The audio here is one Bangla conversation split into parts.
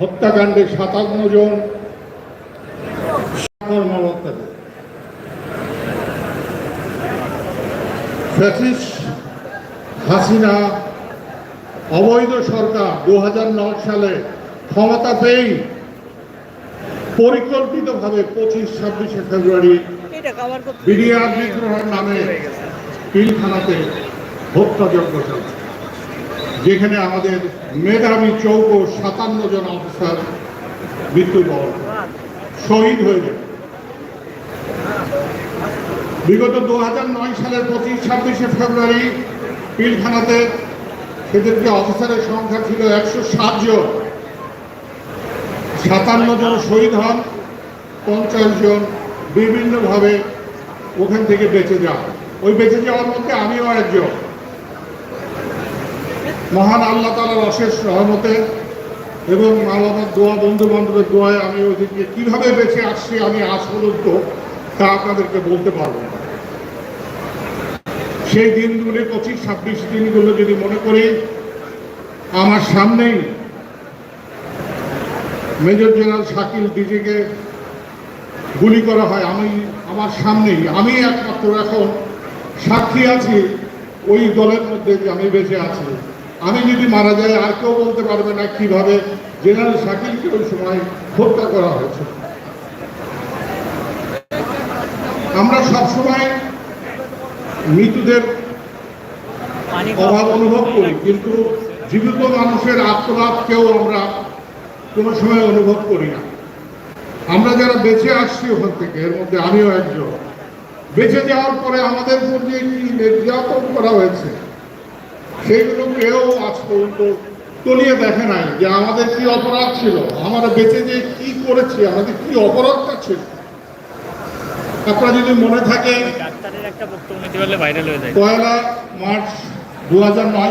হত্যাকাণ্ডে সাতান্ন জন ফ্যাসিস হাসিনা অবৈধ সরকার দু সালে ক্ষমতা পেয়েই পরিকল্পিতভাবে পঁচিশ ছাব্বিশে ফেব্রুয়ারি বিডিআর বিদ্রোহের নামে পিলখানাতে হত্যাযজ্ঞ চালায় যেখানে আমাদের মেধাবী চৌক সাতান্ন জন অফিসার মৃত্যুবরণ। শহীদ হয়ে যায় বিগত দু হাজার নয় সালের পঁচিশ, ছাব্বিশে ফেব্রুয়ারি পিলখানাতে সেদেরকে অফিসারের সংখ্যা ছিল একশো সাত জন। সাতান্ন জন শহীদ হন, পঞ্চাশ জন বিভিন্নভাবে ওখান থেকে বেঁচে যান। ওই বেঁচে যাওয়ার মধ্যে আমিও একজন মহান আল্লাহ তালার অশেষ রহমতে এবং মা দোয়া বন্ধু বান্ধবের দোয়ায় আমি ওদিকে কীভাবে বেঁচে আসছি, আমি পর্যন্ত তা আপনাদেরকে বলতে পারব না। সেই দিনগুলি, পঁচিশ, ছাব্বিশ দিনগুলো যদি মনে করি, আমার সামনেই মেজর জেনারেল শাকিল ডিজিকে গুলি করা হয়। আমি, আমার সামনেই, আমি একমাত্র এখন সাক্ষী আছি, ওই দলের মধ্যে যে আমি বেঁচে আছি। আমি যদি মারা যাই, আর কেউ বলতে পারবে না কীভাবে জেনারেল শাকিলকে ওই সময় হত্যা করা হয়েছে। আমরা সবসময় মৃতদের পানি অভাব অনুভব করি, কিন্তু জীবিত মানুষের আত্মনাদ কেউ আমরা কোনো সময় অনুভব করি না। আমরা যারা বেঁচে আসছি ওখান থেকে, এর মধ্যে আমিও একজন। বেঁচে যাওয়ার পরে আমাদের উপর যে কি নির্যাতন করা হয়েছে? সেইগুলো কেউ আজ পর্যন্ত তলিয়ে দেখে নাই যে আমাদের কি অপরাধ ছিল আমরা বেঁচে যে কি করেছি আমাদের কি অপরাধটা ছিল। আপনারা যদি মনে থাকে হয়ে পয়লা মার্চ দু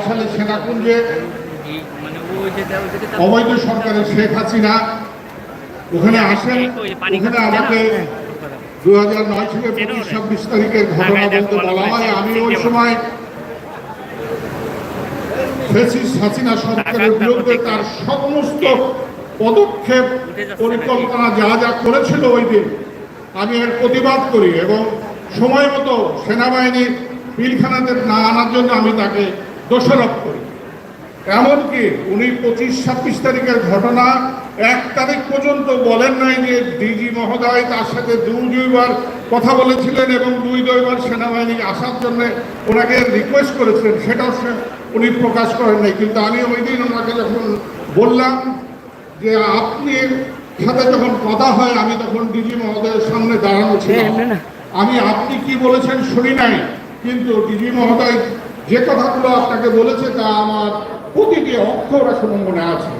সালে সেনাকুঞ্জে মানে অবৈধ সরকারের শেখ হাসিনা ওখানে আসেন ওখানে আমাকে দু হাজার নয় থেকে পঁচিশ ছাব্বিশ তারিখের ঘটনা বলতে বলা হয়। আমি ওই সময় হাসিনা সরকারের বিরুদ্ধে তার সমস্ত পদক্ষেপ পরিকল্পনা যা যা করেছিল ওই দিন আমি এর প্রতিবাদ করি এবং সময় মতো সেনাবাহিনীর পিলখানাতে না আনার জন্য আমি তাকে দোষারোপ করি। এমনকি উনি পঁচিশ ছাব্বিশ তারিখের ঘটনা এক তারিখ পর্যন্ত বলেন নাই যে ডিজি মহোদয় তার সাথে দুই দুইবার কথা বলেছিলেন এবং দুই দুইবার সেনাবাহিনী আসার জন্য ওনাকে রিকোয়েস্ট করেছিলেন সেটাও উনি প্রকাশ করেন নাই কিন্তু আমি ওই দিন ওনাকে যখন বললাম যে আপনি সাথে যখন কথা হয় আমি তখন ডিজি মহোদয়ের সামনে দাঁড়ানো ছিলাম আমি আপনি কি বলেছেন শুনি নাই কিন্তু ডিজি মহোদয় যে কথাগুলো আপনাকে বলেছে তা আমার প্রতিটি অক্ষর এখনও মনে আছে।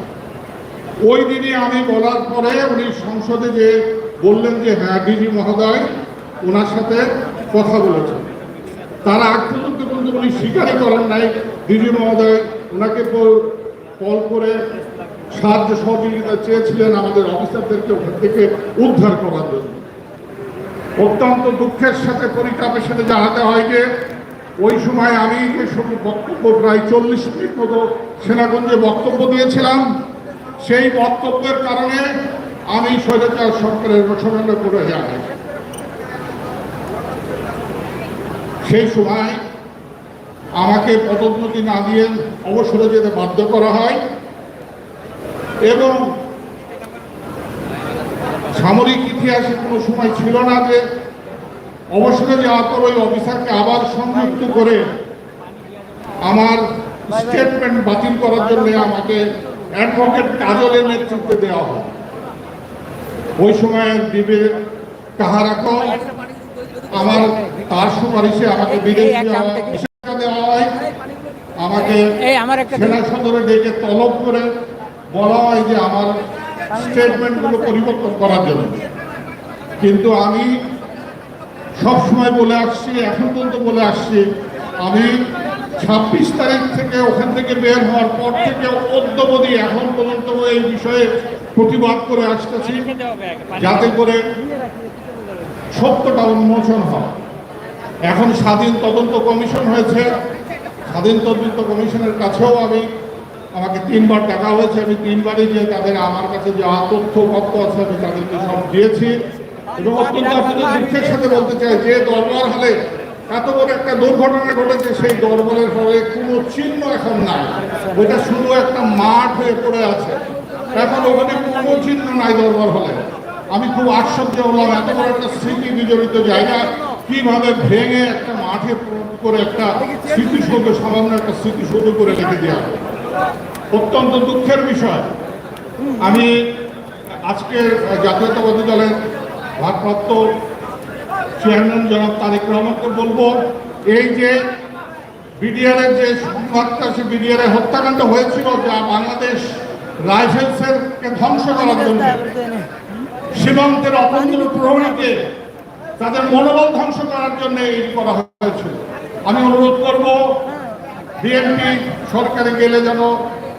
ওই দিনে আমি বলার পরে উনি সংসদে যে বললেন যে হ্যাঁ ডিজি মহোদয় ওনার সাথে কথা বলেছেন। তার আগ পর্যন্ত উনি স্বীকারই করেন নাই। ডিজি মহোদয় ওনাকে কল করে সাহায্য সহযোগিতা চেয়েছিলেন আমাদের অফিসারদেরকে ওখান থেকে উদ্ধার করার জন্য। অত্যন্ত দুঃখের সাথে পরিতাপের সাথে জানাতে হয় যে, ওই সময় আমি যে সব বক্তব্য প্রায় চল্লিশ মিনিট মতো সেনাগঞ্জে বক্তব্য দিয়েছিলাম, সেই বক্তব্যের কারণে আমি স্বৈরাচার সরকারের রচনা করে যাই সেই সময় আমাকে পদোন্নতি না দিয়ে অবসরে যেতে বাধ্য করা হয় এবং সামরিক ইতিহাসে কোনো সময় ছিল না যে অবসরে যাওয়ার পর ওই অফিসারকে আবার সংযুক্ত করে আমার স্টেটমেন্ট বাতিল করার জন্য আমাকে অ্যাডভোকেট কাজলের নেতৃত্বে দেওয়া হয়। ওই সময় দিবে কাহারা কম আমার তার সুপারিশে আমাকে বিদেশি ভিসা দেওয়া হয় আমাকে সেনা সদরে ডেকে তলব করে বলা হয় যে আমার স্টেটমেন্টগুলো পরিবর্তন করার জন্য। কিন্তু আমি সব সময় বলে আসছি এখন পর্যন্ত বলে আসছি আমি ছাব্বিশ তারিখ থেকে ওখান থেকে বের হওয়ার পর থেকে অদ্যবধি এখন পর্যন্ত এই বিষয়ে প্রতিবাদ করে আসতেছি যাতে করে সত্যটা উন্মোচন হয়। এখন স্বাধীন তদন্ত কমিশন হয়েছে। স্বাধীন তদন্ত কমিশনের কাছেও আমি আমাকে তিনবার ডাকা হয়েছে। আমি তিনবারই যে তাদের আমার কাছে যা তথ্য পত্র আছে, আমি তাদেরকে সব দিয়েছি। এবং অত্যন্ত আপনাদের দুঃখের সাথে বলতে চাই, যে দরবার হলে এত বড় একটা দুর্ঘটনা ঘটেছে, সেই দরবারের ফলে কোনো চিহ্ন এখন নাই। ওইটা শুধু একটা মাঠ হয়ে পড়ে আছে। এখন ওখানে কোনো চিহ্ন নাই দরবার হলে। আমি খুব আশ্চর্য হলাম, এত বড় একটা স্মৃতি বিজড়িত জায়গা। কীভাবে ভেঙে একটা মাঠে করে একটা স্মৃতিসৌধ সামান্য একটা স্মৃতিসৌধ করে রেখে দেওয়া অত্যন্ত দুঃখের বিষয়। আমি আজকের জাতীয়তাবাদী দলের ভারপ্রাপ্ত চেয়ারম্যান জনাব তারেক রহমানকে বলব এই যে বিডিআরের যে সংবাদটা সে বিডিআরের হত্যাকাণ্ড হয়েছিল যা বাংলাদেশ রাইফেলসের ধ্বংস করার জন্য সীমান্তের অপন্দ্র প্রহরীকে তাদের মনোবল ধ্বংস করার জন্য এই করা হয়েছিল আমি অনুরোধ করব, বিএনপি সরকারে গেলে যেন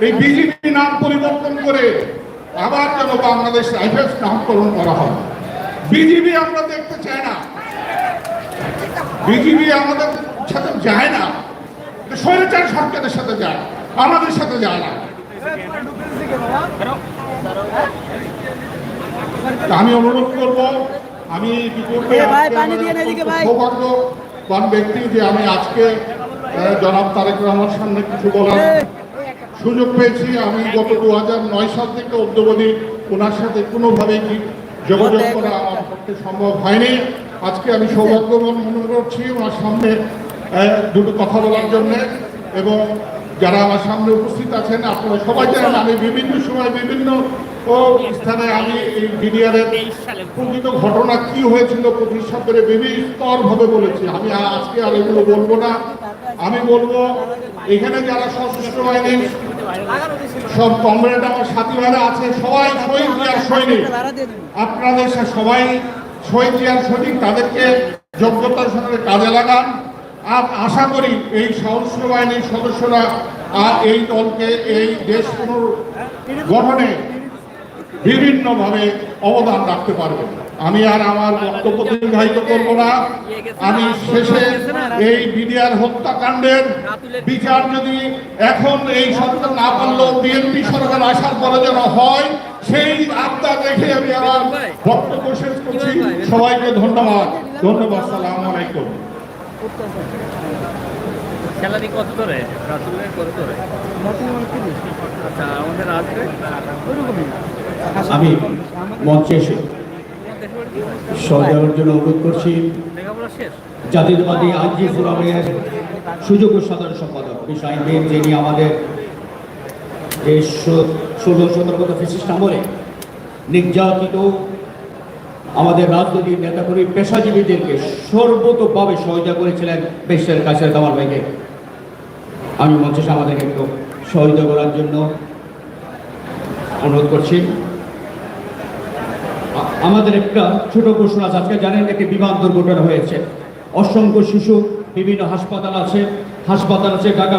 এই বিজেপি নাম পরিবর্তন করে আবার যেন বাংলাদেশ রাইফেলস নামকরণ করা হয়। বিজেপি আমরা দেখতে চাই না। বিজেপি আমাদের সাথে যায় না। স্বৈরাচার সরকারের সাথে যায় আমাদের সাথে যায় না। আমি অনুরোধ করব আমি ইতিপূর্বে এ ভাই, আজকে পানি আমার দিয়ে না এদিকে ভাই। সৌভাগ্যবান ব্যক্তি যে আমি আজকে জনাব তারেক রহমান সামনে কিছু বলার সুযোগ পেয়েছি। আমি গত দু নয় সাল থেকে অদ্যবধি ওনার সাথে কোনোভাবেই কি যোগাযোগ করা আমার পক্ষে সম্ভব হয়নি। আজকে আমি সৌভাগ্যবান মনে করছি ওনার সামনে দুটো কথা বলার জন্য এবং যারা আমার সামনে উপস্থিত আছেন, আপনারা সবাই জানেন আমি বিভিন্ন সময় বিভিন্ন স্থানে আমি এই বিডিআরের প্রকৃত ঘটনা কি হয়েছিল, প্রতিষ্ঠা করে বিভিন্ন স্তর ভাবে বলেছি। আমি আজকে আর এগুলো বলব না। আমি বলব, এখানে যারা সশস্ত্র বাহিনীর সব কমরেড আমার সাথী ভাইরা আছে, সবাই শহীদ আর সৈনিক। আপনাদের সবাই শহীদ আর সৈনিক, তাদেরকে যোগ্যতার সঙ্গে কাজে লাগান। আর আশা করি এই সশস্ত্র বাহিনীর সদস্যরা আর এই দলকে এই দেশ পুনর্গঠনে বিভিন্নভাবে অবদান রাখতে পারবে। আমি আর আমার বক্তব্য দীর্ঘায়িত করব না। আমি শেষে এই বিডিআর হত্যাকাণ্ডের বিচার যদি এখন এই সরকার না পারলেও বিএনপি সরকার আসার পরে যেন হয়, সেই আত্মা দেখে আমি আমার বক্তব্য শেষ করছি। সবাইকে ধন্যবাদ। ধন্যবাদ, সালাম আলাইকুম। দিয়ে কত ধরে রাতুলের কত ধরে আচ্ছা আমাদের আসবে? আমি মঞ্চে এসে সহযোগের জন্য অনুরোধ করছি। জাতীয়তাবাদী আইনজীবী ফোরামের সুযোগ্য সাধারণ সম্পাদক বিষয় যিনি আমাদের এই ষোলো সতেরো ফেসিস্ট আমলে নির্যাতিত আমাদের রাজনৈতিক নেতাকর্মী, পেশাজীবীদেরকে সর্বতভাবে সহযোগিতা করেছিলেন বিশ্বের কাছের কামাল ভাইকে। আমি মঞ্চে এসে আমাদেরকে একটু সহযোগিতা করার জন্য অনুরোধ করছি। আমাদের একটা ছোট প্রশ্ন আছে। আজকে জানেন একটি বিমান দুর্ঘটনা হয়েছে? অসংখ্য শিশু বিভিন্ন হাসপাতাল আছে। হাসপাতাল আছে ঢাকা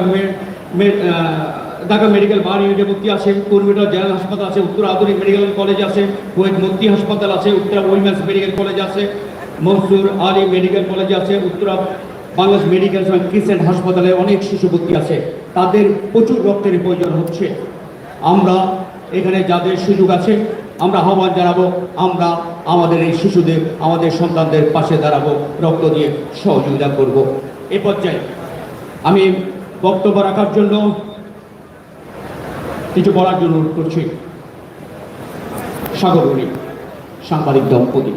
ঢাকা মেডিকেল বার ইউনিটে ভর্তি আছে, পূর্বিটা জেনারেল হাসপাতাল আছে, উত্তর আধুনিক মেডিকেল কলেজ আছে, কুয়েত মন্ত্রী হাসপাতাল আছে, উত্তরা উইমেন্স মেডিকেল কলেজ আছে, মনসুর আলী মেডিকেল কলেজ আছে, উত্তরা বাংলাদেশ মেডিকেল ক্রিসেন্ট হাসপাতালে অনেক শিশু ভর্তি আছে। তাদের প্রচুর রক্তের প্রয়োজন হচ্ছে। আমরা এখানে যাদের সুযোগ আছে, আমরা আহ্বান জানাব, আমরা আমাদের এই শিশুদের, আমাদের সন্তানদের পাশে দাঁড়াবো, রক্ত দিয়ে সহযোগিতা করব। এ পর্যায়ে আমি বক্তব্য রাখার জন্য কিছু বলার জন্য অনুরোধ করছি। সাগরণী সাংবাদিক দম্পতি।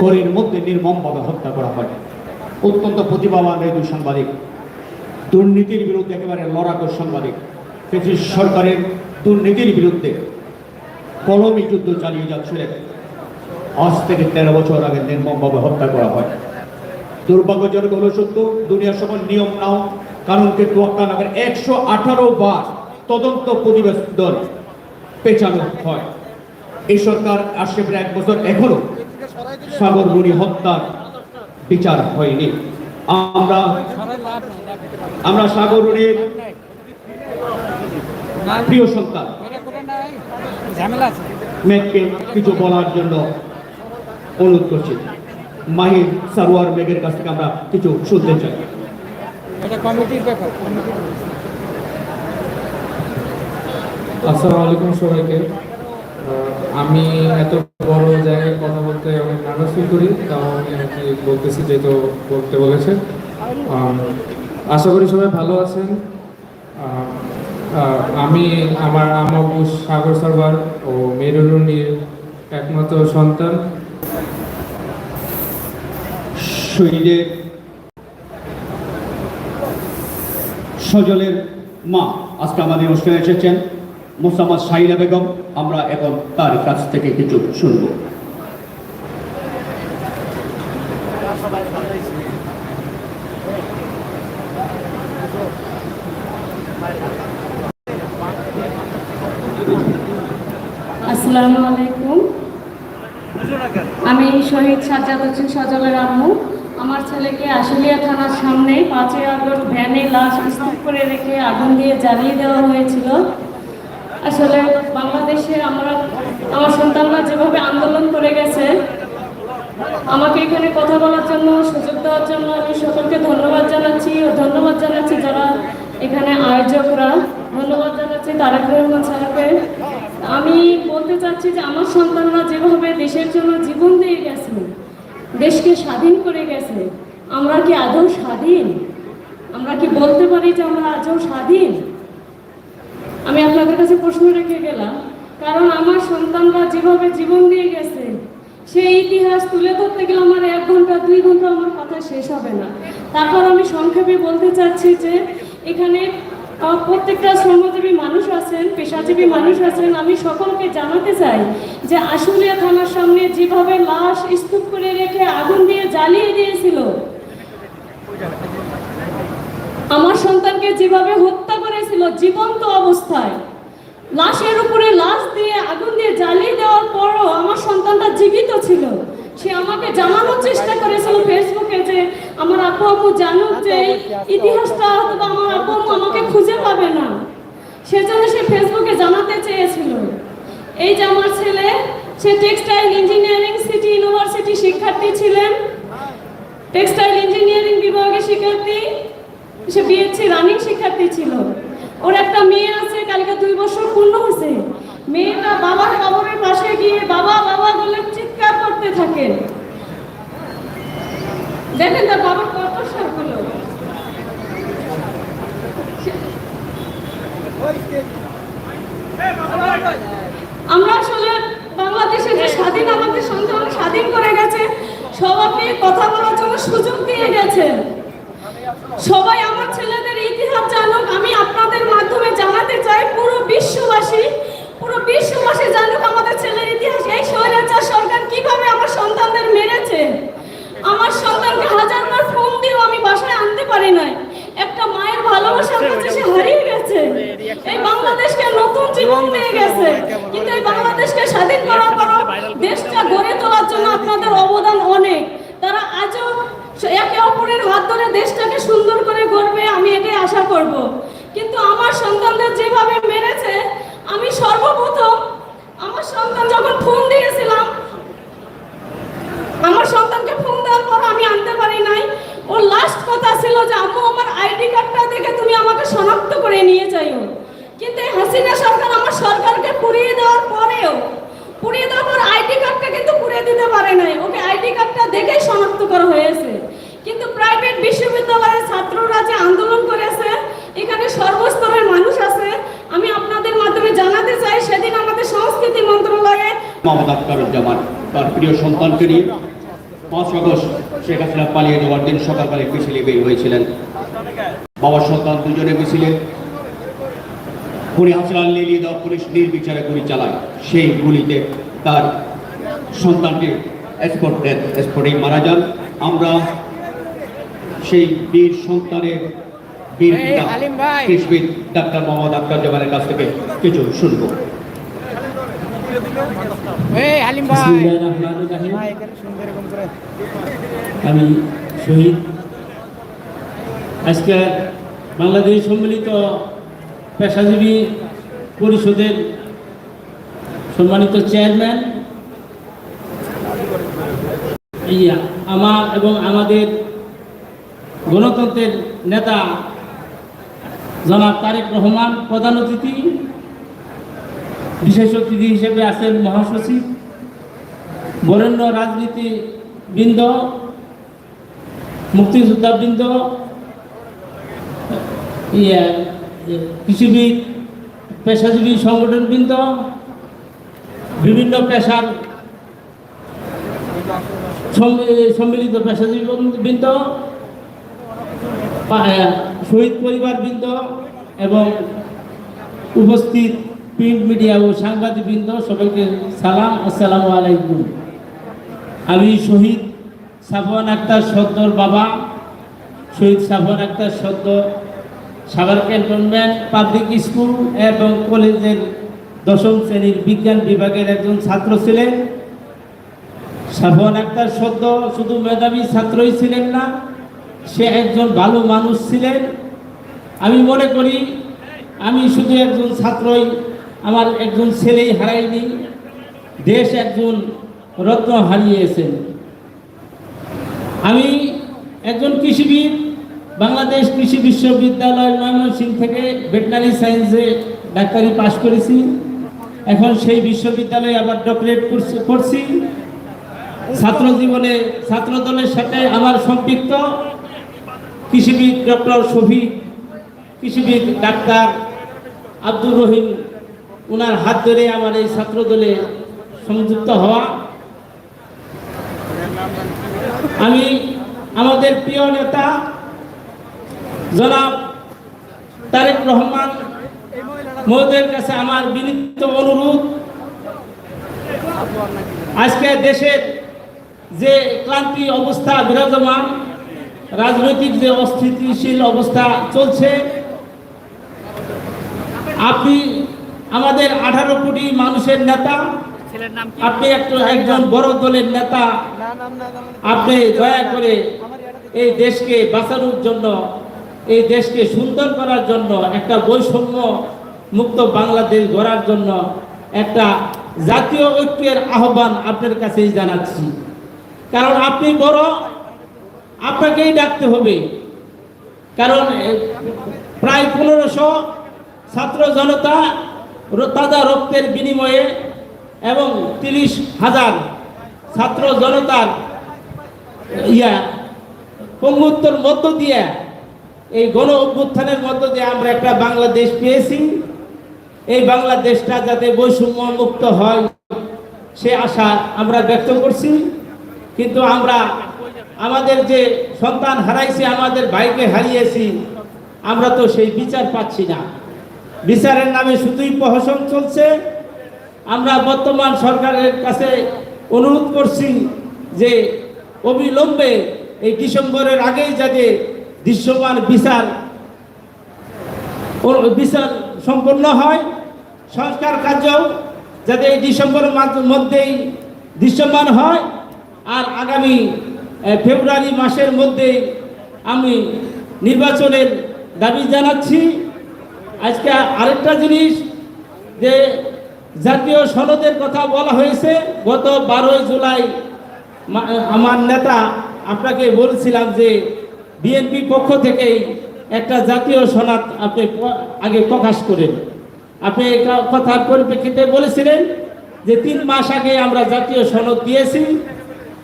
ঘরের মধ্যে নির্মমভাবে হত্যা করা হয়। অত্যন্ত প্রতিভাবান এই দুই সাংবাদিক। দুর্নীতির বিরুদ্ধে একেবারে লড়াকর সাংবাদিক। ব্রিটিশ সরকারের দুর্নীতির বিরুদ্ধে কলমি যুদ্ধ চালিয়ে যাচ্ছিলেন আজ থেকে তেরো বছর আগে নির্মমভাবে হত্যা করা হয়। দুর্ভাগ্যজনক হলো সত্য, দুনিয়ার সকল নিয়ম নাও কানুনকে তোয়াক্কা না একশো আঠারো বার তদন্ত প্রতিবেদন পেছানো হয়। এই সরকার আসছে প্রায় এক বছর এখনও সাগর মুনি হত্যার বিচার হয়নি। আমরা আমরা সাগরুণীর প্রিয় সন্তান। মেঘকে কিছু বলার জন্য অনুরোধ করছি। মাহির সারোয়ার মেঘের কাছ থেকে আমরা কিছু শুনতে চাই। এটা কমিটির ব্যাপার আসসালামু আলাইকুম সবাইকে। আমি এত বড় জায়গায় কথা বলতে অনেক নার্ভাস ফিল করি, তাও আমি আর কি বলতেছি যেহেতু বলতে বলেছে। আশা করি সবাই ভালো আছেন। আমি আমার আমাবু সাগর সারবার ও মেরুরুনির একমাত্র সন্তান। শহীদের সজলের মা আজকে আমাদের অনুষ্ঠানে এসেছেন মোসাম্মদ শাহিনা বেগম। আমরা এখন তার কাছ থেকে কিছু শুনব। আসসালামু আলাইকুম। আমি শহীদ সাজ্জাদ হোসেন সজলের আম্মু। আমার ছেলেকে আশুলিয়া থানার সামনে পাঁচই আগস্ট ভ্যানে লাশ স্তূপ করে রেখে আগুন দিয়ে জ্বালিয়ে দেওয়া হয়েছিল। আসলে বাংলাদেশে আমরা, আমার সন্তানরা যেভাবে আন্দোলন করে গেছে, আমাকে এখানে কথা বলার জন্য, সুযোগ দেওয়ার জন্য আমি সকলকে ধন্যবাদ জানাচ্ছি ও ধন্যবাদ জানাচ্ছি যারা এখানে আয়োজকরা। ধন্যবাদ জানাচ্ছি তারেক রহমান স্যারকে। আমি বলতে চাচ্ছি যে আমার সন্তানরা যেভাবে দেশের জন্য জীবন দিয়ে গেছে দেশকে স্বাধীন করে গেছে। আমরা কি আদৌ স্বাধীন? আমরা কি বলতে পারি যে আমরা আজও স্বাধীন? আমি আপনাদের কাছে প্রশ্ন রেখে গেলাম, কারণ আমার সন্তানরা যেভাবে জীবন দিয়ে গেছে, সেই ইতিহাস তুলে ধরতে গেলে আমার এক ঘণ্টা, দুই ঘণ্টা আমার কথা শেষ হবে না। তারপর আমি সংক্ষেপে বলতে চাচ্ছি যে এখানে প্রত্যেকটা শ্রমজীবী মানুষ আছেন, পেশাজীবী মানুষ আছেন। আমি সকলকে জানাতে চাই যে আশুলিয়া থানার সামনে যেভাবে লাশ স্তূপ করে রেখে আগুন দিয়ে জ্বালিয়ে দিয়েছিল, আমার সন্তানকে যেভাবে হত্যা করেছিল জীবন্ত অবস্থায়, লাশের উপরে লাশ দিয়ে আগুন দিয়ে জ্বালিয়ে দেওয়ার পরও আমার সন্তানটা জীবিত ছিল। সে আমাকে জানানোর চেষ্টা করেছিল ফেসবুকে যে, আমার আপু আম্মু জানুক যে, ইতিহাসটা অথবা আমার আপু আম্মু আমাকে খুঁজে পাবে না। সেজন্য সে ফেসবুকে জানাতে চেয়েছিল। এই যে আমার ছেলে, সে টেক্সটাইল ইঞ্জিনিয়ারিং সিটি ইউনিভার্সিটি শিক্ষার্থী ছিলেন। টেক্সটাইল ইঞ্জিনিয়ারিং বিভাগের শিক্ষার্থী। সে বিএসসি রানিং শিক্ষার্থী ছিল। ওর একটা মেয়ে আছে, কালকে দুই বছর পূর্ণ হয়েছে। মেয়েটা বাবার কবরের পাশে গিয়ে বাবা বাবা বলে চিৎকার করতে থাকে। দেখেন তার বাবার কত শখ আমরা আসলে বাংলাদেশে যে স্বাধীন, আমাদের সন্তান স্বাধীন করে গেছে সবাইকে কথা বলার জন্য সুযোগ দিয়ে গেছে সবাই আমার ছেলেদের ইতিহাস জানুক আমি আপনাদের মাধ্যমে জানাতে চাই পুরো বিশ্ববাসী পুরো বিশ্ববাসী জানুক আমাদের ছেলের ইতিহাস এই স্বৈরাচার সরকার কীভাবে আমার সন্তানদের মেরেছে আমার সন্তানকে হাজারবার ফোন দিয়েও আমি বাসায় আনতে পারি নাই একটা মায়ের ভালোবাসার কাছে সে হারিয়ে গেছে এই বাংলাদেশকে নতুন জীবন দিয়ে গেছে কিন্তু এই বাংলাদেশকে স্বাধীন করার পর দেশটা গড়ে তোলার জন্য আপনাদের অবদান অনেক তারা আজও একে অপরের হাত ধরে দেশটাকে সুন্দর করে গড়বে আমি এটাই আশা করব কিন্তু আমার সন্তানদের যেভাবে মেরেছে আমি সর্বপ্রথম আমার সন্তান যখন ফোন দিয়েছিলাম আমার সন্তানকে ফোন দেওয়ার পর আমি আনতে পারি নাই ওর লাস্ট কথা ছিল যে আম্মু আমার আইডি কার্ডটা দেখে তুমি আমাকে শনাক্ত করে নিয়ে যাইও কিন্তু এই হাসিনা সরকার আমার সরকারকে পুড়িয়ে দেওয়ার পরেও, পুড়িয়ে দেওয়ার আইডি কার্ডটা কিন্তু পুড়িয়ে দিতে পারে নাই। ওকে আইডি কার্ডটা দেখেই শনাক্ত করা হয়েছে। কিন্তু প্রাইভেট বিশ্ববিদ্যালয়ের ছাত্ররা যে আন্দোলন করেছে, এখানে সর্বস্তরের মানুষ আছে। আমি আপনাদের মাধ্যমে জানাতে চাই, সেদিন আমাদের সংস্কৃতি মন্ত্রণালয়ে মোহাম্মদ আখতারুজ্জামান তার প্রিয় সন্তানকে নিয়ে পাঁচ আগস্ট শেখ হাসিনা পালিয়ে যাওয়ার দিন সকালবেলা মিছিলে বের হয়েছিলেন। বাবার সন্তান দুজনে মিছিলে গুলি হাসিনা লিলিয়ে দেওয়া পুলিশ নির্বিচারে গুলি চালায়। সেই গুলিতে তার সন্তানকে স্পট স্পটেই মারা যান। আমরা সেই বীর সন্তানের বীর পিতা। কৃষবিদ ডাক্তার মোহাম্মদ আক্তার জামানের কাছ থেকে কিছু শুনব। আমি শহীদ। আজকে বাংলাদেশ সম্মিলিত পেশাজীবী পরিষদের সম্মানিত চেয়ারম্যান এই আমার এবং আমাদের গণতন্ত্রের নেতা জনাব তারেক রহমান প্রধান অতিথি বিশেষ অতিথি হিসেবে আছেন মহাসচিব বরেণ্য রাজনীতি রাজনীতিবৃন্দ মুক্তিযোদ্ধাবৃন্দ ইয়ে, কৃষিবিদ পেশাজীবী সংগঠনবৃন্দ, বিভিন্ন পেশার সম্মিলিত পেশাজীবী বৃন্দ শহীদ পরিবার বৃন্দ এবং উপস্থিত প্রিন্ট মিডিয়া ও সাংবাদিকবৃন্দ সবাইকে সালাম, আসসালামু আলাইকুম। আমি শহীদ সাফওয়ান আক্তার সদ্দর বাবা, শহীদ সাফওয়ান আক্তার সদ্য সাভার ক্যান্টনমেন্ট পাবলিক স্কুল এবং কলেজের দশম শ্রেণির বিজ্ঞান বিভাগের একজন ছাত্র ছিলেন। সাফওয়ান আক্তার সদ্য শুধু মেধাবী ছাত্রই ছিলেন না, সে একজন ভালো মানুষ ছিলেন। আমি মনে করি, আমি শুধু একজন ছাত্রই, আমার একজন ছেলেই হারাইনি দেশ একজন রত্ন হারিয়েছেন আমি একজন কৃষিবিদ বাংলাদেশ কৃষি বিশ্ববিদ্যালয় ময়মনসিংহ থেকে ভেটেনারি সায়েন্সে ডাক্তারি পাশ করেছি। এখন সেই বিশ্ববিদ্যালয়ে আবার ডক্টরেট করছি ছাত্র জীবনে, ছাত্র দলের সাথে আমার সম্পৃক্ত কৃষিবিদ ডক্টর শফিক, কৃষিবিদ ডাক্তার আব্দুর রহিম ওনার হাত ধরে আমার এই ছাত্র দলে সংযুক্ত হওয়া। আমি আমাদের প্রিয় নেতা জনাব তারেক রহমান মহোদয়ের কাছে আমার বিনীত অনুরোধ। আজকে দেশের যে ক্লান্তি অবস্থা, বিরাজমান, রাজনৈতিক যে অস্থিতিশীল অবস্থা চলছে, আপনি আমাদের আঠারো কোটি মানুষের নেতা, আপনি একজন বড় দলের নেতা। আপনি দয়া করে এই দেশকে বাঁচানোর জন্য এই দেশকে সুন্দর করার জন্য, একটা বৈষম্য মুক্ত বাংলাদেশ গড়ার জন্য একটা জাতীয় ঐক্যের আহ্বান আপনার কাছেই জানাচ্ছি। কারণ আপনি বড়, আপনাকেই ডাকতে হবে। কারণ প্রায় পনেরোশো ছাত্র জনতা তাজা রক্তের বিনিময়ে এবং তিরিশ হাজার ছাত্র জনতার, ইয়া, পঙ্গুত্তর মধ্য দিয়ে এই গণ অভ্যুত্থানের মধ্য দিয়ে আমরা একটা বাংলাদেশ পেয়েছি। এই বাংলাদেশটা যাতে বৈষম্য মুক্ত হয়, সে আশা আমরা ব্যক্ত করছি। কিন্তু আমরা আমাদের যে সন্তান হারাইছি, আমাদের ভাইকে হারিয়েছি, আমরা তো সেই বিচার পাচ্ছি না। বিচারের নামে শুধুই প্রহসন চলছে। আমরা বর্তমান সরকারের কাছে অনুরোধ করছি যে অবিলম্বে এই ডিসেম্বরের আগেই যাতে দৃশ্যমান বিচার বিচার সম্পন্ন হয়। সংস্কার কার্যও যাতে এই ডিসেম্বরের মধ্যেই দৃশ্যমান হয়। আর আগামী ফেব্রুয়ারি মাসের মধ্যে আমি নির্বাচনের দাবি জানাচ্ছি। আজকে আরেকটা জিনিস যে জাতীয় সনদের কথা বলা হয়েছে, গত বারোই জুলাই আমার নেতা আপনাকে বলছিলাম যে বিএনপি পক্ষ থেকেই একটা জাতীয় সনদ আপনি আগে প্রকাশ করেন। আপনি কথার পরিপ্রেক্ষিতে বলেছিলেন যে তিন মাস আগে আমরা জাতীয় সনদ দিয়েছি।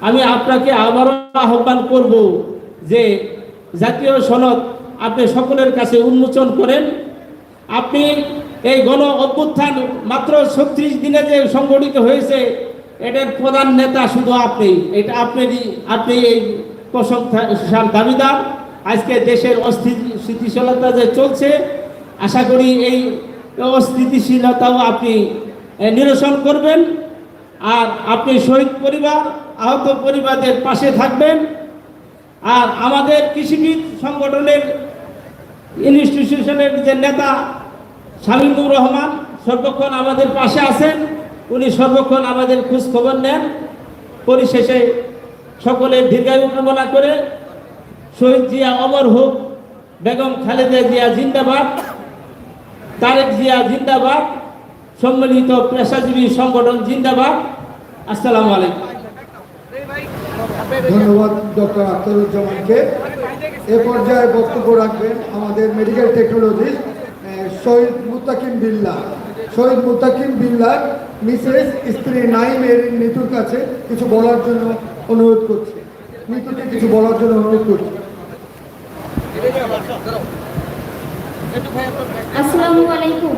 আমি আপনাকে আবারও আহ্বান করব যে জাতীয় সনদ আপনি সকলের কাছে উন্মোচন করেন। আপনি এই গণ অভ্যুত্থান মাত্র ছত্রিশ দিনে যে সংগঠিত হয়েছে, এটার প্রধান নেতা শুধু আপনি, এটা আপনারই আপনি এই প্রশংসার দাবিদার। আজকে দেশের অস্থিতিশীলতা যে চলছে, আশা করি এই অস্থিতিশীলতাও আপনি নিরসন করবেন। আর আপনি শহীদ পরিবার, আহত পরিবারদের পাশে থাকবেন। আর আমাদের কৃষিবিদ সংগঠনের ইনস্টিটিউশনের যে নেতা শামীমুর রহমান, সর্বক্ষণ আমাদের পাশে আছেন। উনি সর্বক্ষণ আমাদের খোঁজ খবর নেন। পরিশেষে সকলের দীর্ঘায়ু কামনা করে শহীদ জিয়া অমর হোক, বেগম খালেদা জিয়া জিন্দাবাদ, তারেক জিয়া জিন্দাবাদ, সম্মিলিত পেশাজীবী সংগঠন জিন্দাবাদ। আসসালামু আলাইকুম। ধন্যবাদ, ডক্টর আখতারুজ্জামানকে। এ পর্যায়ে বক্তব্য রাখবেন আমাদের মেডিকেল টেকনোলজিস্ট শহীদ মুতাকিম বিল্লাহ। শহীদ মুতাকিম বিল্লার মিসেস স্ত্রী নাইমের মৃত্যুর কাছে কিছু বলার জন্য অনুরোধ করছি। মৃত্যুকে কিছু বলার জন্য অনুরোধ করছি। আসসালামু আলাইকুম।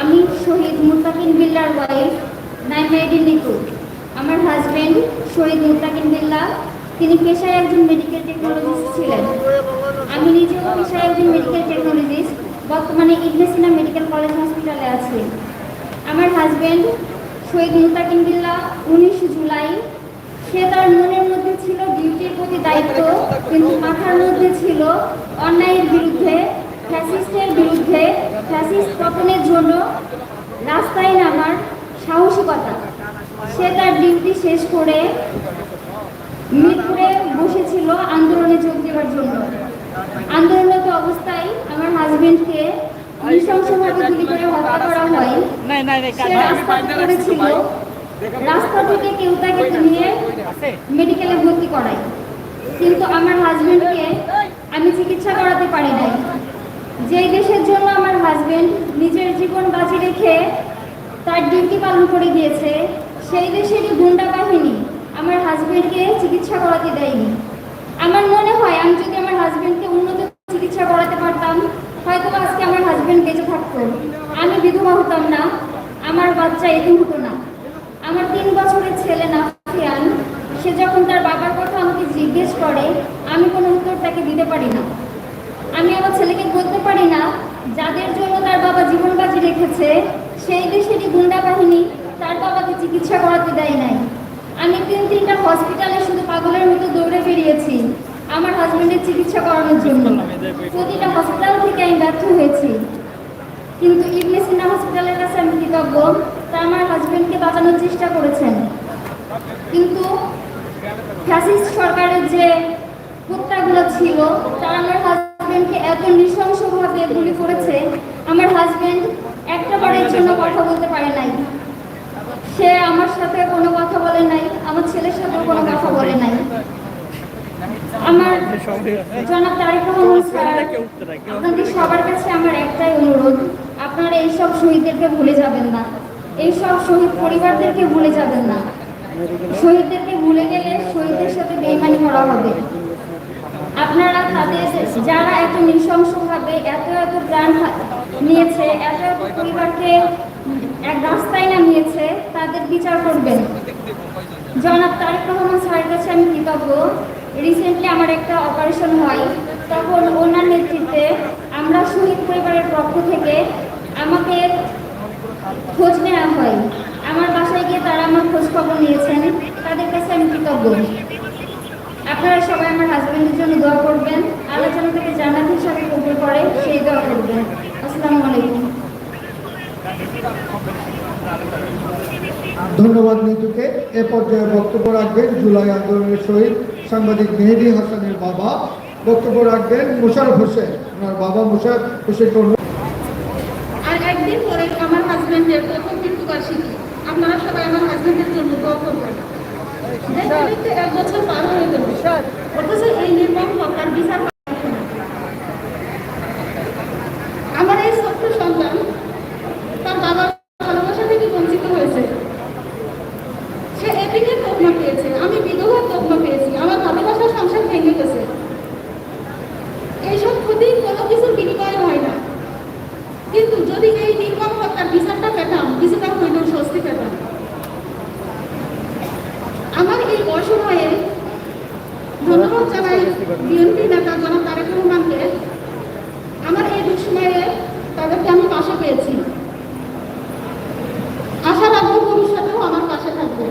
আমি শহীদ মুতাকিন বিল্লার ওয়াইফ নাইমাইডিন নিকু আমার হাজবেন্ড শহীদ মুতাকিন বিল্লা, তিনি পেশায় একজন মেডিকেল টেকনোলজিস্ট ছিলেন। আমি নিজেও পেশায় একজন মেডিকেল টেকনোলজিস্ট বর্তমানে ইবনেসিনা মেডিকেল কলেজ হসপিটালে আছি। আমার হাজবেন্ড শহীদ মুতাকিন বিল্লা, উনিশ জুলাই সে তার মনের মধ্যে ছিল ডিউটির প্রতি দায়িত্ব কিন্তু মাথার মধ্যে ছিল অন্যায়ের বিরুদ্ধে ফ্যাসিস্টের বিরুদ্ধে ফ্যাসিস্ট পতনের জন্য রাস্তায় নামার সাহসিকতা। সে তার ডিউটি শেষ করে মিরপুরে বসেছিল আন্দোলনে যোগ দেওয়ার জন্য। আন্দোলনরত অবস্থায় আমার হাজবেন্ডকে নৃশংসভাবে গুলি করে হত্যা করা হয়। সে রাস্তাতে পড়েছিল। রাস্তা থেকে কেউ তাকে নিয়ে মেডিকেলে ভর্তি করায়। কিন্তু আমার হাজবেন্ডকে আমি চিকিৎসা করাতে পারি নাই। যেই দেশের জন্য আমার হাজবেন্ড নিজের জীবন বাজি রেখে তার ডিউটি পালন করে গিয়েছে, সেই দেশেরই গুন্ডা বাহিনী আমার হাজবেন্ডকে চিকিৎসা করাতে দেয়নি। আমার মনে হয় আমি যদি আমার হাজবেন্ডকে উন্নত চিকিৎসা করাতে পারতাম হয়তো আজকে আমার হাজবেন্ড বেঁচে থাকতো। আমি বিধবা হতাম না, আমার বাচ্চা এদিন হতো না। আমার তিন বছরের ছেলে নাফিয়ান, সে যখন তার বাবার কথা আমাকে জিজ্ঞেস করে, আমি কোনো উত্তর তাকে দিতে পারি না। আমি আমার ছেলেকে বলতে পারি না, যাদের জন্য তার বাবা জীবন বাজি রেখেছে, সেই দেশেরই গুন্ডা বাহিনী তার বাবাকে চিকিৎসা করাতে দেয় নাই। আমি তিন তিনটা হসপিটালে শুধু পাগলের মতো দৌড়ে বেরিয়েছি, আমার হাজব্যান্ডের চিকিৎসা করানোর জন্য। প্রতিটা হসপিটাল থেকে আমি ব্যর্থ হয়েছি। কিন্তু ইবনে সিনা হসপিটালের কাছে আমি কৃতজ্ঞ। তারা আমার হাজবেন্ডকে বাঁচানোর চেষ্টা করেছেন। কিন্তু ফ্যাসিস্ট সরকারের যে হত্যাগুলো ছিল তারা আমার হাজবেন্ডকে এত নৃশংসভাবে গুলি করেছে, আমার হাজবেন্ড একটা বারের জন্য কথা বলতে পারে নাই। সে আমার সাথে কোনো কথা বলে নাই, আমার ছেলের সাথেও কোনো কথা বলে নাই। আমার জনাব তারেক রহমান আপনাদের সবার কাছে আমার একটাই অনুরোধ, আপনারা এইসব শহীদদেরকে ভুলে যাবেন না। এইসব শহীদ পরিবারদেরকে ভুলে যাবেন না। শহীদদেরকে ভুলে গেলে শহীদদের সাথে বেইমানি করা হবে। আপনারা তাদের, যারা এত নৃশংসভাবে এত এত প্রাণ নিয়েছে, এত এত পরিবারকে এক রাস্তায় নামিয়েছে, তাদের বিচার করবেন। জনাব তারেক রহমান স্যারের কাছে আমি কৃতজ্ঞ। রিসেন্টলি আমার একটা অপারেশন হয়। তখন ওনার নেতৃত্বে আমরা শহীদ পরিবারের পক্ষ থেকে আমাকে খোঁজ নেওয়া হয়। আমার বাসায় গিয়ে তারা আমার খোঁজ খবর নিয়েছেন। তাদের কাছে আমি কৃতজ্ঞ। আপনারা সবাই আমার হাজবেন্ডের জন্য দোয়া করবেন। আল্লাহ যেন তাকে হিসাবে কবুল করে, সেই দোয়া করবেন। আসসালামু আলাইকুম। ধন্যবাদ নিতুকে এ পর্যায়ে বক্তব্য রাখবেন জুলাই আন্দোলনের শহীদ সাংবাদিক মেহেদি হাসানের বাবা। বক্তব্য রাখবেন মুশারফ হোসেন। ওনার বাবা মুশারফ হোসেনকে অনুরোধ আর একদিন পরে আমার হাজবেন্ডের প্রথম মৃত্যুবার্ষিকী আপনারা সবাই আমার হাজবেন্ডের জন্য দোয়া করবেন দেখতে দেখতে এক বছর পার হয়ে গেল। এই নির্মম হত্যার বিচার পাচ্ছে না। আমার এই ছোট্ট সন্তান তার বাবার ভালোবাসা থেকে বঞ্চিত হয়েছে সে এদিকে তকমা পেয়েছে আমি বিধবার তকমা পেয়েছি আমার ভালোবাসার সংসার ভেঙে গেছে এইসব ক্ষতি কোনো কিছুর বিনিময়ে হয় না কিন্তু যদি এই নির্মম হত্যার বিচারটা পেতাম কিছুটা হইলেও স্বস্তি পেতাম আমার এই অসময়ে ধন্যবাদ জানাই বিএনপি নেতা জনাব তারেক রহমানকে আমার এই দুঃসময়ে তাদেরকে আমি পাশে পেয়েছি আশা রাখব ভবিষ্যতেও আমার পাশে থাকবে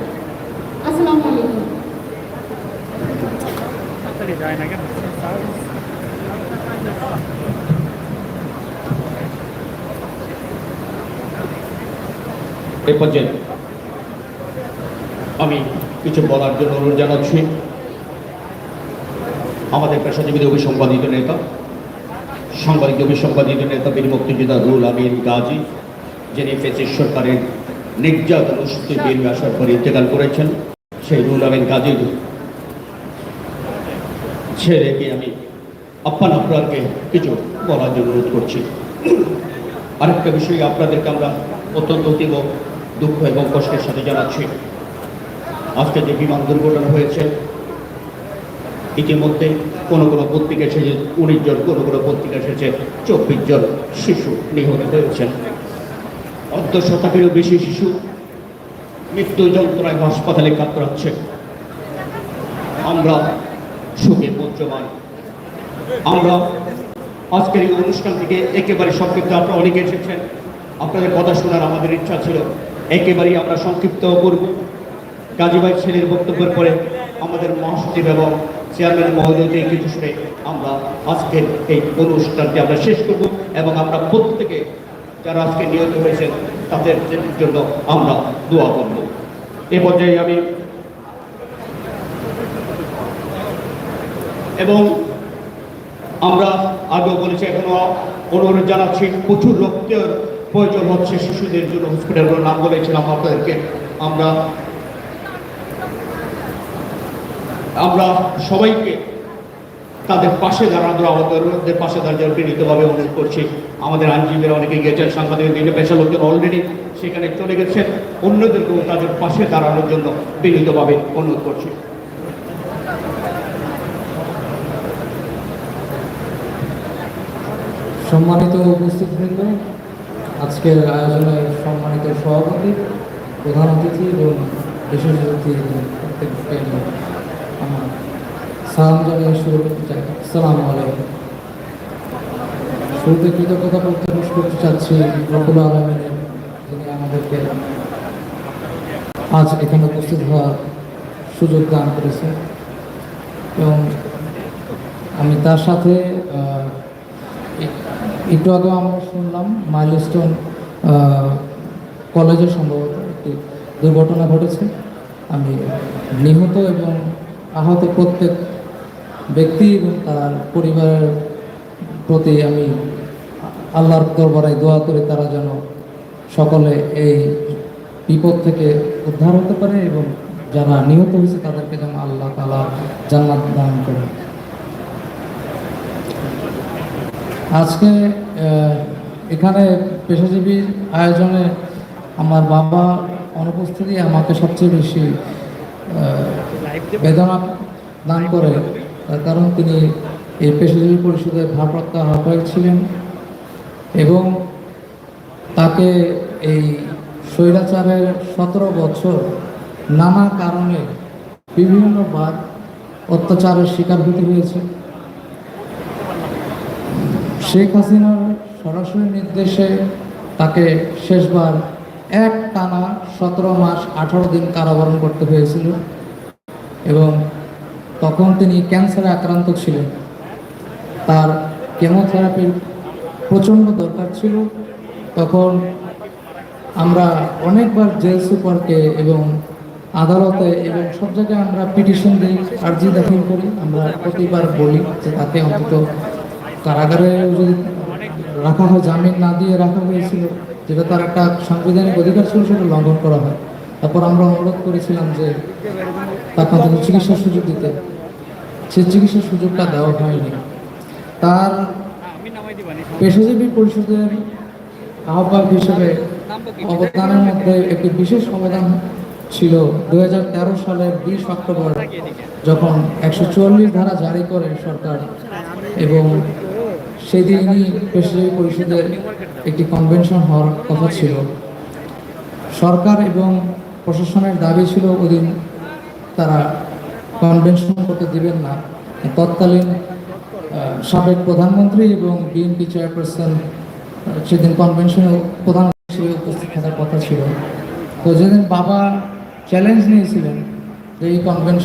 আসসালামু আলাইকুম যায় না কেন এ পর্যায়ে আমি কিছু বলার জন্য অনুরোধ জানাচ্ছি। আমাদের পেশাজীবী অভিসংবাদিত নেতা সাংবাদিক অভিসংবাদিত নেতা বীর মুক্তিযোদ্ধা রুল আমিন গাজী যিনি ফেসিস সরকারের নির্যাতন উস্তি বিল আসার পরে ইন্তেকাল করেছেন সেই রুল আমিন গাজীর ছেলেকে আমি আপ্পান আপনারকে কিছু বলার জন্য অনুরোধ করছি। আরেকটা বিষয় আপনাদেরকে আমরা অত্যন্ত তীব্র দুঃখ এবং কষ্টের সাথে জানাচ্ছি। আজকে যে বিমান দুর্ঘটনা হয়েছে, ইতিমধ্যে কোনো কোনো পত্রিকা এসেছে, উনিশ জন কোনো কোনো পত্রিকা এসেছে, চব্বিশ জন শিশু নিহত হয়েছেন অর্ধ শতাধিরও বেশি শিশু মৃত্যু যন্ত্রণায় হাসপাতালে কাতরাচ্ছে। আমরা সুখে পঞ্চমান আমরা আজকের এই অনুষ্ঠান থেকে একেবারে সংক্ষিপ্ত, আপনারা অনেকে এসেছেন, আপনাদের কথা শোনার আমাদের ইচ্ছা ছিল। একেবারেই আমরা সংক্ষিপ্ত করব। কাজীবাই ছেলের বক্তব্যের পরে আমাদের মহাসচিব এবং চেয়ারম্যান মহোদয়দের কিছু শুনে আমরা আজকের এই অনুষ্ঠানটি আমরা শেষ করব এবং আমরা প্রত্যেকে যারা আজকে নিহত হয়েছেন তাদের জন্য আমরা দোয়া করব। এ পর্যায়ে আমি এবং আমরা আগেও বলেছি, এখনও অনুরোধ জানাচ্ছি, প্রচুর রক্তের প্রয়োজন হচ্ছে শিশুদের জন্য। হসপিটালগুলোর নাম বলেছিলাম আপনাদেরকে। আমরা আমরা সবাইকে তাদের পাশে দাঁড়ানো আমাদের পাশে দাঁড়িয়ে বিনীতভাবে অনুরোধ করছি। আমাদের আইনজীবীরা অনেকে গিয়েছেন সাংবাদিক বিভিন্ন পেশা লোকজন অলরেডি সেখানে চলে গেছেন। অন্যদেরকেও তাদের পাশে দাঁড়ানোর জন্য বিনীতভাবে অনুরোধ করছি। সম্মানিত উপস্থিতবৃন্দ আজকের আয়োজনের সম্মানিত সভাপতি, প্রধান অতিথি এবং বিশেষ অতিথি সালাম জানিয়ে শুরু করতে চাই। সালাম আলাইকুম। শুরুতে কৃতজ্ঞতা প্রত্যাশ করতে চাচ্ছি রকুল আলমিনের, যিনি আমাদেরকে আজ এখানে উপস্থিত হওয়ার সুযোগ দান করেছেন। এবং আমি তার সাথে একটু আগে আমরা শুনলাম মাইলস্টোন কলেজে সম্ভবত একটি দুর্ঘটনা ঘটেছে। আমি নিহত এবং আহত প্রত্যেক ব্যক্তি এবং তার পরিবারের প্রতি আমি আল্লাহর দরবারে দোয়া করি তারা যেন সকলে এই বিপদ থেকে উদ্ধার হতে পারে এবং যারা নিহত হয়েছে তাদেরকে যেন আল্লাহ তালা জান্নাত দান করে। আজকে এখানে পেশাজীবীর আয়োজনে আমার বাবা অনুপস্থিতি আমাকে সবচেয়ে বেশি বেদনা দান করে। তার কারণ তিনি এই পেশাজীবী পরিষদের ভারপ্রাপ্ত আহ্বায়ক ছিলেন এবং তাকে এই স্বৈরাচারের সতেরো বছর নানা কারণে বিভিন্নবার অত্যাচারের শিকার হতে হয়েছে। শেখ হাসিনার সরাসরি নির্দেশে তাকে শেষবার এক টানা সতেরো মাস আঠারো দিন কারাবরণ করতে হয়েছিল এবং তখন তিনি ক্যান্সারে আক্রান্ত ছিলেন। তার কেমোথেরাপির প্রচণ্ড দরকার ছিল। তখন আমরা অনেকবার জেল সুপারকে এবং আদালতে এবং সব জায়গায় আমরা পিটিশন দিই আর্জি দাখিল করি। আমরা প্রতিবার বলি যে তাকে অন্তত কারাগারে যদি রাখা হয়, জামিন না দিয়ে রাখা হয়েছিল, যেটা তার একটা সাংবিধানিক অধিকার ছিল, সেটা লঙ্ঘন করা হয়। তারপর আমরা অনুরোধ করেছিলাম যে তাকে চিকিৎসার সুযোগ দিতে। সে চিকিৎসার সুযোগটা দেওয়া হয়নি। তার পেশাজীবী পরিষদের আহ্বায়ক হিসেবে অবদানের মধ্যে একটি বিশেষ অবদান ছিল দু হাজার তেরো সালের বিশ অক্টোবর, যখন একশো চুয়াল্লিশ ধারা জারি করে সরকার এবং সেদিনই পেশাজীবী পরিষদের একটি কনভেনশন হওয়ার কথা ছিল। সরকার এবং প্রশাসনের দাবি ছিল ওদিন তারা কনভেনশন করতে দিবেন না। তৎকালীন সাবেক প্রধানমন্ত্রী এবং বিএনপি চেয়ারপারসন সেদিন কনভেনশনে প্রধান হিসেবে উপস্থিত থাকার কথা ছিল। তো যেদিন বাবা চ্যালেঞ্জ নিয়েছিলেন যে এই কনভেনশন